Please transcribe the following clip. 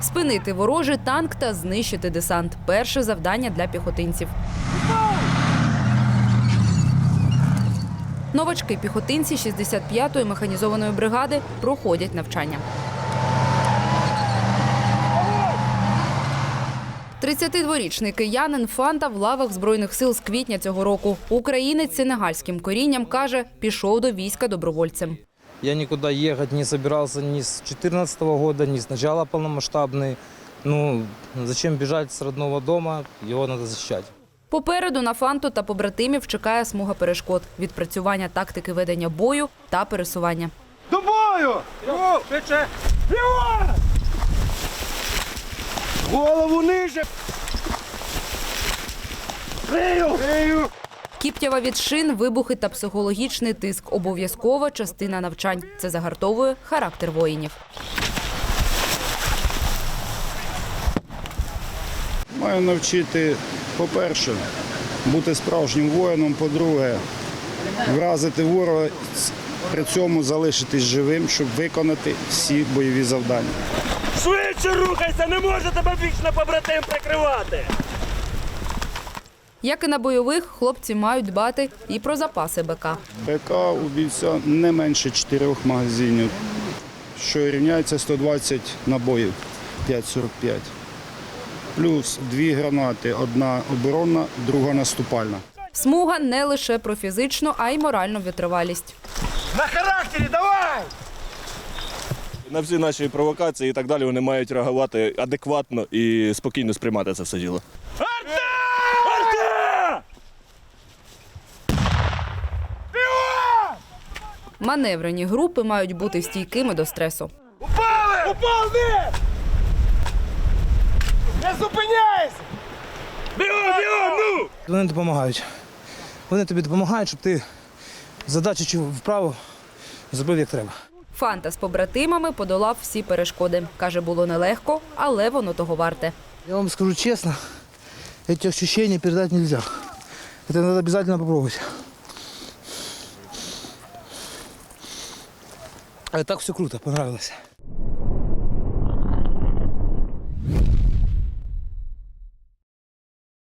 Спинити ворожий танк та знищити десант перше завдання для піхотинців. Новачки піхотинці 65-ї механізованої бригади проходять навчання. 32-річний киянин Фанта в лавах збройних сил з квітня цього року. Українець з сенегальським корінням каже, пішов до війська добровольцем. Я никуда ехать не собирался ни с 2014 года, ни с начала полномасштабной. Ну, зачем бежать с родного дома? Его надо защищать. Попереду на фанту та побратимів чекає смуга перешкод, відпрацювання тактики ведення бою та пересування. До бою! Швидше! Голову ниже! Рию! Рию! Кіптява від шин, вибухи та психологічний тиск обов'язкова частина навчань. Це загартовує характер воїнів. Маю навчити, по-перше, бути справжнім воїном, по-друге, вразити ворога, при цьому залишитись живим, щоб виконати всі бойові завдання. Швидше рухайся! Не може тебе вічно побратим прикривати! Як і на бойових, хлопці мають дбати і про запаси БК. ПК у бійця не менше чотирьох магазинів, що рівняється 120 набоїв 5,45. Плюс дві гранати, одна оборонна, друга наступальна. Смуга не лише про фізичну, а й моральну витривалість. На характері, давай! На всі наші провокації і так далі вони мають реагувати адекватно і спокійно сприймати це все діло. Маневрені групи мають бути стійкими до стресу. Упали! Упали! Не зупиняйся! Бігом, бігом, ну! Вони допомагають. Вони тобі допомагають, щоб ти задачу чи вправо зробив як треба. Фанта з побратимами подолав всі перешкоди. Каже, було нелегко, але воно того варте. Я вам скажу честно, эти ощущения передать нельзя. Это надо обязательно попробовать. А так все круто, понравилось.